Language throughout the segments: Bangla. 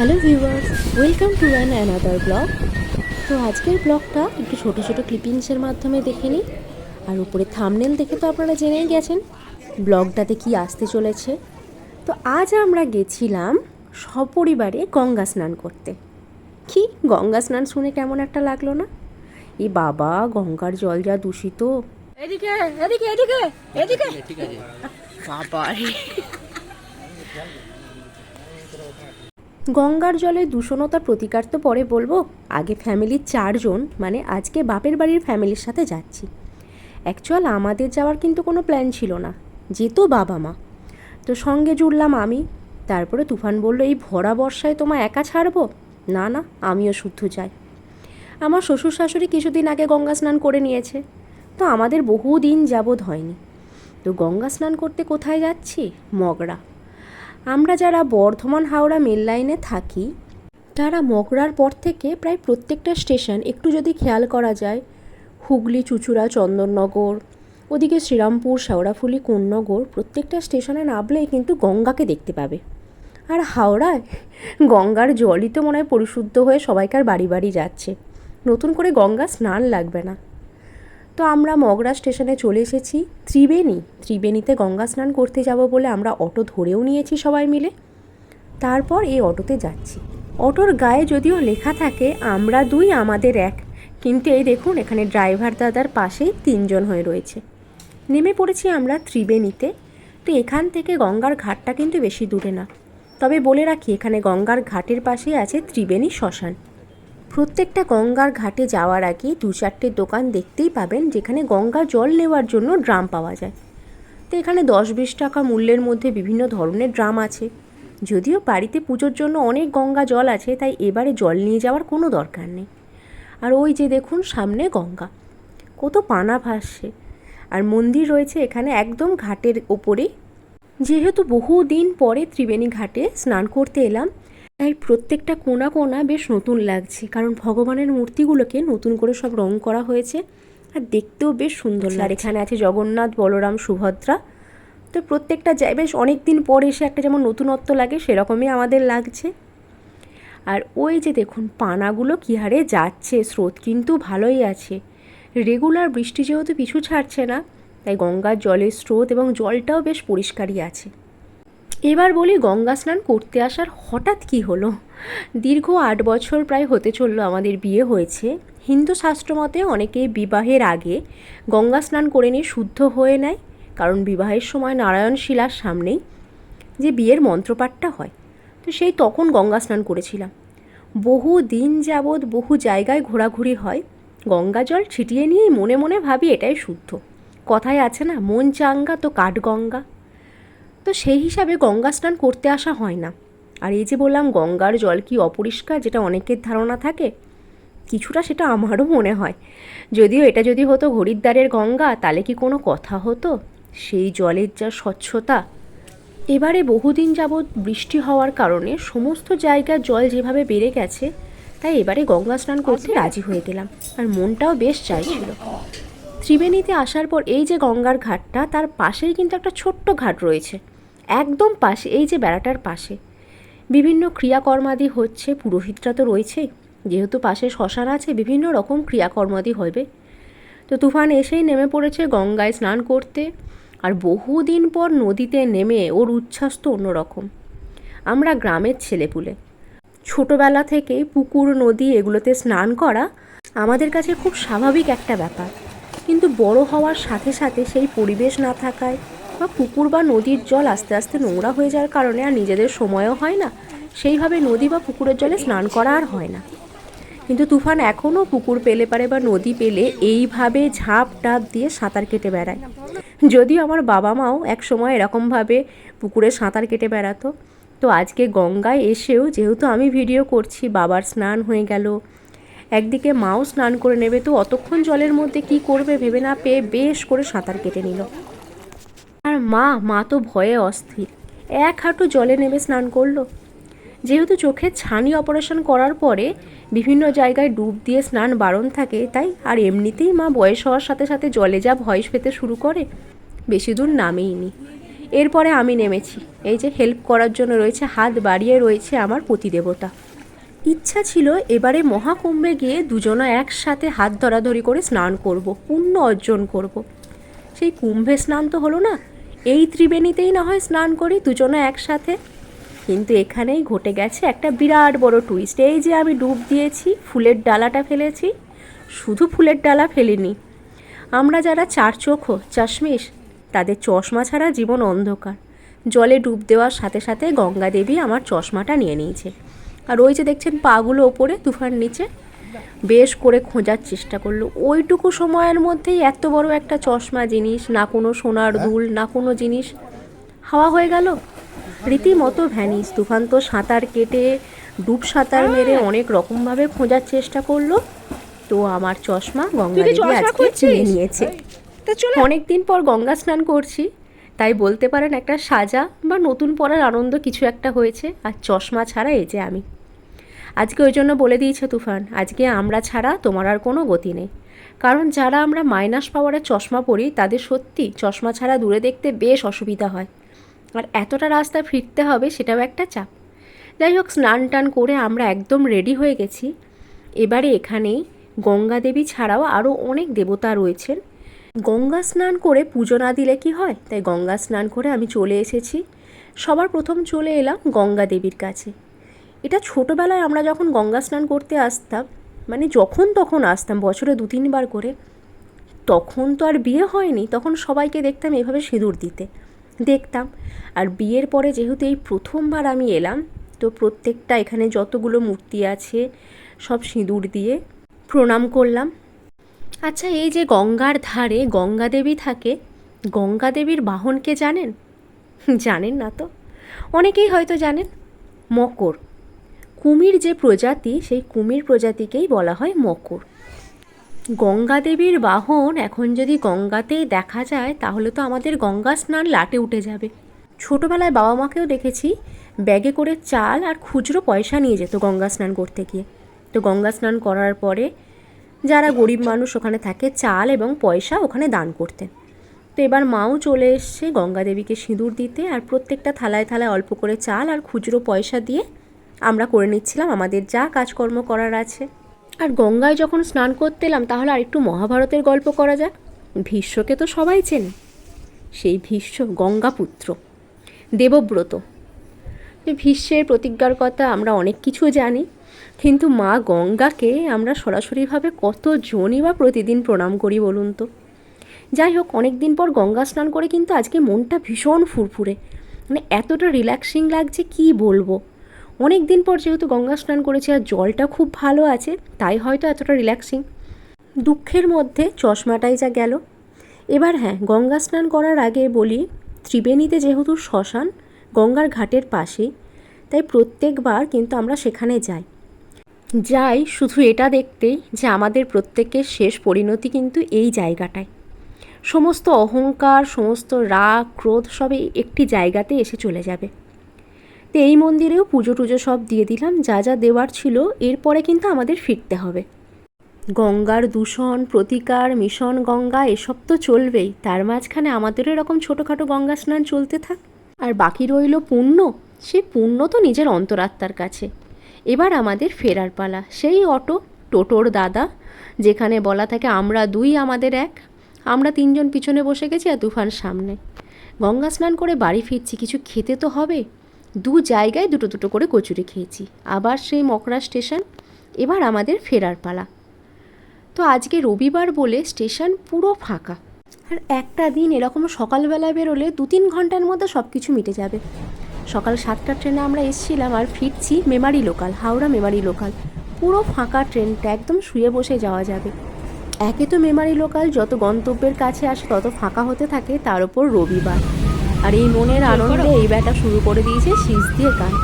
Hello viewers welcome to an another blog. তো আজকের ব্লগটা একটু ছোটো ছোটো ক্লিপিংসের মাধ্যমে দেখে নিই। আর উপরে থামনেল দেখে তো আপনারা জেনেই গেছেন ব্লগটাতে কি আসতে চলেছে। তো আজ আমরা গেছিলাম সপরিবারে গঙ্গা স্নান করতে। কি? গঙ্গা স্নান শুনে কেমন একটা লাগল না? এ বাবা গঙ্গার জল যা দূষিত। এদিকে এদিকে এদিকে এদিকে। ঠিক আছে বাবা গঙ্গার জলে দূষণতা প্রতিকার তো পরে বলব। আগে ফ্যামিলির চারজন মানে আজকে বাপের বাড়ির ফ্যামিলির সাথে যাচ্ছি। অ্যাকচুয়াল আমাদের যাওয়ার কিন্তু কোনো প্ল্যান ছিল না। যেত বাবা মা। তো সঙ্গে জুড়লাম আমি। তারপরে তুফান বলল, এই ভরা বর্ষায় তোমায় একা ছাড়বো? না না, আমিও শুদ্ধ যাই আমার শ্বশুর শাশুড়ি কিছুদিন আগে গঙ্গা স্নান করে নিয়েছে। তো আমাদের বহু দিন যাবৎ হয়নি। তো গঙ্গা স্নান করতে কোথায় যাচ্ছি? মগরা। আমরা যারা বর্ধমান হাওড়া মেল লাইনে থাকি, তারা মগরার পর থেকে প্রায় প্রত্যেকটা স্টেশন একটু যদি খেয়াল করা যায়, হুগলি, চুচুড়া, চন্দননগর, ওদিকে শ্রীরামপুর, শেওড়াফুলি, কোন্নগর, প্রত্যেকটা স্টেশনে নামলেই কিন্তু গঙ্গাকে দেখতে পাবে। আর হাওড়ায় গঙ্গার জলই তো মনে হয় পরিশুদ্ধ হয়ে সবাইকার বাড়ি বাড়ি যাচ্ছে। নতুন করে গঙ্গা স্নান লাগবে না। তো আমরা মগরা স্টেশনে চলে এসেছি। ত্রিবেণী, ত্রিবেণীতে গঙ্গা স্নান করতে যাব বলে আমরা অটো ধরেও নিয়েছি সবাই মিলে। তারপর এই অটোতে যাচ্ছি। অটোর গায়ে যদিও লেখা থাকে, আমরা দুই, আমাদের এক। কিন্তু এই দেখুন, এখানে ড্রাইভার দাদার পাশেই তিনজন হয়ে রয়েছে। নেমে পড়েছি আমরা ত্রিবেণীতে। তো এখান থেকে গঙ্গার ঘাটটা কিন্তু বেশি দূরে না। তবে বলে রাখি, এখানে গঙ্গার ঘাটের পাশেই আছে ত্রিবেণী শ্মশান। প্রত্যেকটা গঙ্গার ঘাটে যাওয়ার আগে দু চারটে দোকান দেখতেই পাবেন যেখানে গঙ্গা জল নেওয়ার জন্য ড্রাম পাওয়া যায়। তো এখানে দশ বিশ টাকা মূল্যের মধ্যে বিভিন্ন ধরনের ড্রাম আছে। যদিও বাড়িতে পুজোর জন্য অনেক গঙ্গা জল আছে, তাই এবারে জল নিয়ে যাওয়ার কোনো দরকার নেই। আর ওই যে দেখুন, সামনে গঙ্গা। কত পানা ভাসছে। আর মন্দির রয়েছে এখানে একদম ঘাটের ওপরে যেহেতু বহু দিন পরে ত্রিবেণী ঘাটে স্নান করতে এলাম তাই প্রত্যেকটা কোনা কোনা বেশ নতুন লাগছে কারণ ভগবানের মূর্তিগুলোকে নতুন করে সব রং করা হয়েছে আর দেখতেও বেশ সুন্দর লাগে আর এখানে আছে জগন্নাথ বলরাম সুভদ্রা। তো প্রত্যেকটা জায় বেশ অনেক দিন পর এসে একটা যেমন নতুনত্ব লাগে সেরকমই আমাদের লাগছে। আর ওই যে দেখুন পানাগুলো কী হারে যাচ্ছে স্রোত কিন্তু ভালোই আছে। রেগুলার বৃষ্টি যেহেতু পিছু ছাড়ছে না তাই গঙ্গার জলের স্রোত এবং জলটাও বেশ পরিষ্কারই আছে। এবার বলি গঙ্গা স্নান করতে আসার হঠাৎ কি হলো? দীর্ঘ আট বছর প্রায় হতে চলল আমাদের বিয়ে হয়েছে। হিন্দু শাস্ত্র মতে অনেকে বিবাহের আগে গঙ্গা স্নান করে নিয়ে শুদ্ধ হয়ে নেয়, কারণ বিবাহের সময় নারায়ণ শিলার সামনেই যে বিয়ের মন্ত্রপাঠটা হয়। তো সেই তখন গঙ্গা স্নান করেছিলাম। বহু দিন যাবৎ বহু জায়গায় ঘোরাঘুরি হয়। গঙ্গা জল ছিটিয়ে নিয়েই মনে মনে ভাবি এটাই শুদ্ধ। কথায় আছে না, মন চাঙ্গা তো কাঠ গঙ্গা। তো সেই হিসাবে গঙ্গা স্নান করতে আসা হয় না। আর এই যে বললাম, গঙ্গার জল কি অপরিষ্কার, যেটা অনেকের ধারণা থাকে? কিছুটা সেটা আমারও মনে হয়। যদিও এটা যদি হতো হরিদ্বারের গঙ্গা, তাহলে কি কোনো কথা হতো? সেই জলের যা স্বচ্ছতা। এবারে বহুদিন যাবৎ বৃষ্টি হওয়ার কারণে সমস্ত জায়গার জল যেভাবে বেড়ে গেছে, তাই এবারে গঙ্গা স্নান করতে রাজি হয়ে গেলাম। আর মনটাও বেশ চাইছিল। ত্রিবেণীতে আসার পর এই যে গঙ্গার ঘাটটা, তার পাশেই কিন্তু একটা ছোট্ট ঘাট রয়েছে। একদম পাশে, এই যে বেড়াটার পাশে। বিভিন্ন ক্রিয়াকর্মাদি হচ্ছে, পুরোহিতরা তো রয়েছেই যেহেতু পাশে শ্মশান আছে, বিভিন্ন রকম ক্রিয়াকর্মাদি হবে। তো তুফান এসেই নেমে পড়েছে গঙ্গায় স্নান করতে। আর বহুদিন পর নদীতে নেমে ওর উচ্ছ্বাস তো অন্যরকম। আমরা গ্রামের ছেলেপুলে। ছোটোবেলা থেকেই পুকুর, নদী এগুলোতে স্নান করা আমাদের কাছে খুব স্বাভাবিক একটা ব্যাপার। কিন্তু বড় হওয়ার সাথে সাথে সেই পরিবেশ না থাকায় বা পুকুর বা নদীর জল আস্তে আস্তে নোংরা হয়ে যাওয়ার কারণে আর নিজেদের সময়ও হয় না। সেইভাবে নদী বা পুকুরের জলে স্নান করা আর হয় না। কিন্তু তুফান এখনও পুকুর পেলে পারে বা নদী পেলে এইভাবে ঝাঁপ টাপ দিয়ে সাঁতার কেটে বেড়ায়। যদিও আমার বাবা মাও এক সময় এরকমভাবে পুকুরে সাঁতার কেটে বেড়াতো। তো আজকে গঙ্গায় এসেও যেহেতু আমি ভিডিও করছি, বাবার স্নান হয়ে গেল। একদিকে মাও স্নান করে নেবে, তো অতক্ষণ জলের মধ্যে কি করবে ভেবে না পেয়ে বেশ করে সাঁতার কেটে নিল। আর মা মা তো ভয়ে অস্থির। এক হাঁটু জলে নেমে স্নান করল। যেহেতু চোখের ছানি অপারেশন করার পরে বিভিন্ন জায়গায় ডুব দিয়ে স্নান বারণ থাকে, তাই আর এমনিতেই মা বয়স হওয়ার সাথে সাথে জলে যা ভয় পেতে শুরু করে, বেশি দূর নামেইনি এরপরে আমি নেমেছি। এই যে হেল্প করার জন্য রয়েছে, হাত বাড়িয়ে রয়েছে আমার পতিদেবতা ইচ্ছা ছিল এবারে মহাকুম্ভে গিয়ে দুজনে একসাথে হাত ধরাধরি করে স্নান করব, পুণ্য অর্জন করব। সেই কুম্ভে স্নান তো হলো না। এই ত্রিবেণীতেই না হয় স্নান করি দুজনে একসাথে। কিন্তু এখানেই ঘটে গেছে একটা বিরাট বড় টুইস্ট এই যে আমি ডুব দিয়েছি, ফুলের ডালাটা ফেলেছি, শুধু ফুলের ডালা ফেলিনি। আমরা যারা চার চোখো, চাশমিশ, তাদের চশমা ছাড়া জীবন অন্ধকার। জলে ডুব দেওয়ার সাথে সাথে গঙ্গা দেবী আমার চশমাটা নিয়ে নিয়েছে। আর ওই যে দেখছেন পাগুলো ওপরে, তুফান নিচে বেশ করে খোঁজার চেষ্টা করল। ওইটুকু সময়ের মধ্যেই এত বড় একটা চশমা জিনিস না কোনো সোনার দুল না কোনো জিনিস হাওয়া হয়ে গেল। রীতিমতো ভ্যানিস তুফান তো সাঁতার কেটে ডুব সাঁতার মেরে অনেক রকমভাবে খোঁজার চেষ্টা করল। তো আমার চশমা গঙ্গা আজকে? নিয়ে নিয়েছে। তা চলে অনেক দিন পর গঙ্গা স্নান করছি তাই বলতে পারেন একটা সাজা বা নতুন পরার আনন্দ কিছু একটা হয়েছে। আর চশমা ছাড়া এই যে আমি আজকে ওই জন্য বলে দিয়েছে তুফান, আজকে আমরা ছাড়া তোমার আর কোনো গতি নেই। কারণ যারা আমরা মাইনাস পাওয়ারের চশমা পরি, তাদের সত্যি চশমা ছাড়া দূরে দেখতে বেশ অসুবিধা হয়। আর এতটা রাস্তা ফিরতে হবে সেটাও একটা চাপ। যাই হোক, স্নান টান করে আমরা একদম রেডি হয়ে গেছি। এবারে এখানেই গঙ্গা দেবী ছাড়াও আরও অনেক দেবতা রয়েছেন। গঙ্গা স্নান করে পুজো না দিলে কি হয়? তাই গঙ্গা স্নান করে আমি চলে এসেছি। সবার প্রথম চলে এলাম গঙ্গা দেবীর কাছে। এটা ছোটোবেলায় আমরা যখন গঙ্গা স্নান করতে আসতাম মানে যখন তখন আসতাম, বছরে দু তিনবার করে, তখন তো আর বিয়ে হয়নি, তখন সবাইকে দেখতাম এভাবে সিঁদুর দিতে। দেখতাম, আর বিয়ের পরে যেহেতু এই প্রথমবার আমি এলাম, তো প্রত্যেকটা এখানে যতগুলো মূর্তি আছে, সব সিঁদুর দিয়ে প্রণাম করলাম। আচ্ছা এই যে গঙ্গার ধারে গঙ্গা দেবী থাকে, গঙ্গা দেবীর বাহনকে জানেন? জানেন না তো? অনেকেই হয়তো জানেন, মকর। কুমির যে প্রজাতি, সেই কুমির প্রজাতিকেই বলা হয় মকর। গঙ্গা দেবীর বাহন এখন যদি গঙ্গাতেই দেখা যায়, তাহলে তো আমাদের গঙ্গা স্নান লাটে উঠে যাবে। ছোটোবেলায় বাবা মাকেও দেখেছি, ব্যাগে করে চাল আর খুচরো পয়সা নিয়ে যেত গঙ্গা স্নান করতে গিয়ে। তো গঙ্গা স্নান করার পরে যারা গরিব মানুষ ওখানে থাকে, চাল এবং পয়সা ওখানে দান করতেন। তো এবার মাও চলে এসছে গঙ্গা দেবীকে সিঁদুর দিতে আর প্রত্যেকটা থালায় থালায় অল্প করে চাল আর খুচরো পয়সা দিয়ে আমরা করে নিচ্ছিলাম, আমাদের যা কাজকর্ম করার আছে। আর গঙ্গায় যখন স্নান করতে এলাম, তাহলে আর একটু মহাভারতের গল্প করা যাক। ভীষ্মকে তো সবাই চেনে। সেই ভীষ্ম গঙ্গাপুত্র, দেবব্রত। ভীষ্মের প্রতিজ্ঞার কথা আমরা অনেক কিছু জানি, কিন্তু মা গঙ্গাকে আমরা সরাসরিভাবে কতজনই বা প্রতিদিন প্রণাম করি বলুন তো? যাই হোক অনেক দিন পর গঙ্গা স্নান করে কিন্তু আজকে মনটা ভীষণ ফুরফুরে। মানে এতটা রিল্যাক্সিং লাগছে, কি বলব? অনেক দিন পর যেহেতু গঙ্গা স্নান করেছি আর জলটা খুব ভালো আছে, তাই হয়তো এতটা রিল্যাক্সিং দুঃখের মধ্যে চশমাটাই যা গেল। এবার হ্যাঁ গঙ্গা স্নান করার আগে বলি, ত্রিবেণীতে যেহেতু শ্মশান, গঙ্গার ঘাটের পাশেই, তাই প্রত্যেকবার কিন্তু আমরা সেখানে যাই। যাই শুধু এটা দেখতেই যে আমাদের প্রত্যেকের শেষ পরিণতি কিন্তু এই জায়গাটায় সমস্ত অহংকার, সমস্ত রাগ, ক্রোধ সবই একটি জায়গাতে এসে চলে যাবে। তো এই মন্দিরেও পুজো টুজো সব দিয়ে দিলাম, যা যা দেওয়ার ছিল, এরপরে কিন্তু আমাদের ফিরতে হবে। গঙ্গার দূষণ, প্রতিকার, মিশন গঙ্গা, এসব তো চলবেই, তার মাঝখানে আমাদেরও এরকম ছোটোখাটো গঙ্গা স্নান চলতে থাক। আর বাকি রইল পুণ্য, সে পুণ্য তো নিজের অন্তরাত্মার কাছে। এবার আমাদের ফেরার পালা, সেই অটো, টোটোর দাদা, যেখানে বলা থাকে আমরা দুই, আমাদের এক। আমরা তিনজন পিছনে বসে গেছি আর তুফান সামনে। গঙ্গা স্নান করে বাড়ি ফিরছি, কিছু খেতে তো হবে? দু জায়গায় দুটো দুটো করে কচুরি খেয়েছি। আবার সেই মকরা স্টেশন, এবার আমাদের ফেরার পালা। তো আজকে রবিবার বলে স্টেশন পুরো ফাঁকা। আর একটা দিন এরকম সকালবেলা বেরোলে দু তিন ঘণ্টার মধ্যে সব কিছু মিটে যাবে। সকাল সাতটার ট্রেনে আমরা এসেছিলাম আর ফিরছি মেমারি লোকাল, হাওড়া মেমারি লোকাল। পুরো ফাঁকা ট্রেনটা একদম শুয়ে বসে যাওয়া যাবে। একে তো মেমারি লোকাল, যত গন্তব্যের কাছে আসে তত ফাঁকা হতে থাকে, তার উপর রবিবার। আর এই মনের আনন্দে এই ব্যাটা শুরু করে দিয়েছে শীষ দিয়ে গান।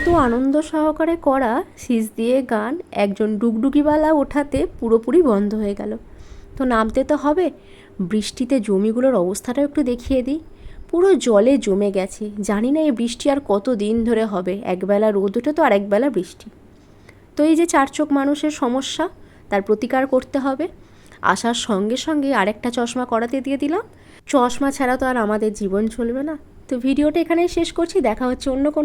এত আনন্দ সহকারে করা, শীষ দিয়ে গান, একজন ডুগডুগিওয়ালা ওঠাতে পুরোপুরি বন্ধ হয়ে গেল। তো নামতে তো হবে। বৃষ্টিতে জমিগুলোর অবস্থাটাও একটু দেখিয়ে দিই। পুরো জলে জমে গেছে। জানি না এই বৃষ্টি আর কত দিন ধরে হবে। একবেলা রোদ ওঠে তো আর একবেলা বৃষ্টি। তো এই যে চার চোখ মানুষের সমস্যা, তার প্রতিকার করতে হবে। আসার সঙ্গে সঙ্গে আরেকটা চশমা করাতে দিয়ে দিলাম। চশমা ছাড়া তো আর আমাদের জীবন চলবে না। তো ভিডিওটা এখানেই শেষ করছি। দেখা হচ্ছে অন্য কোনো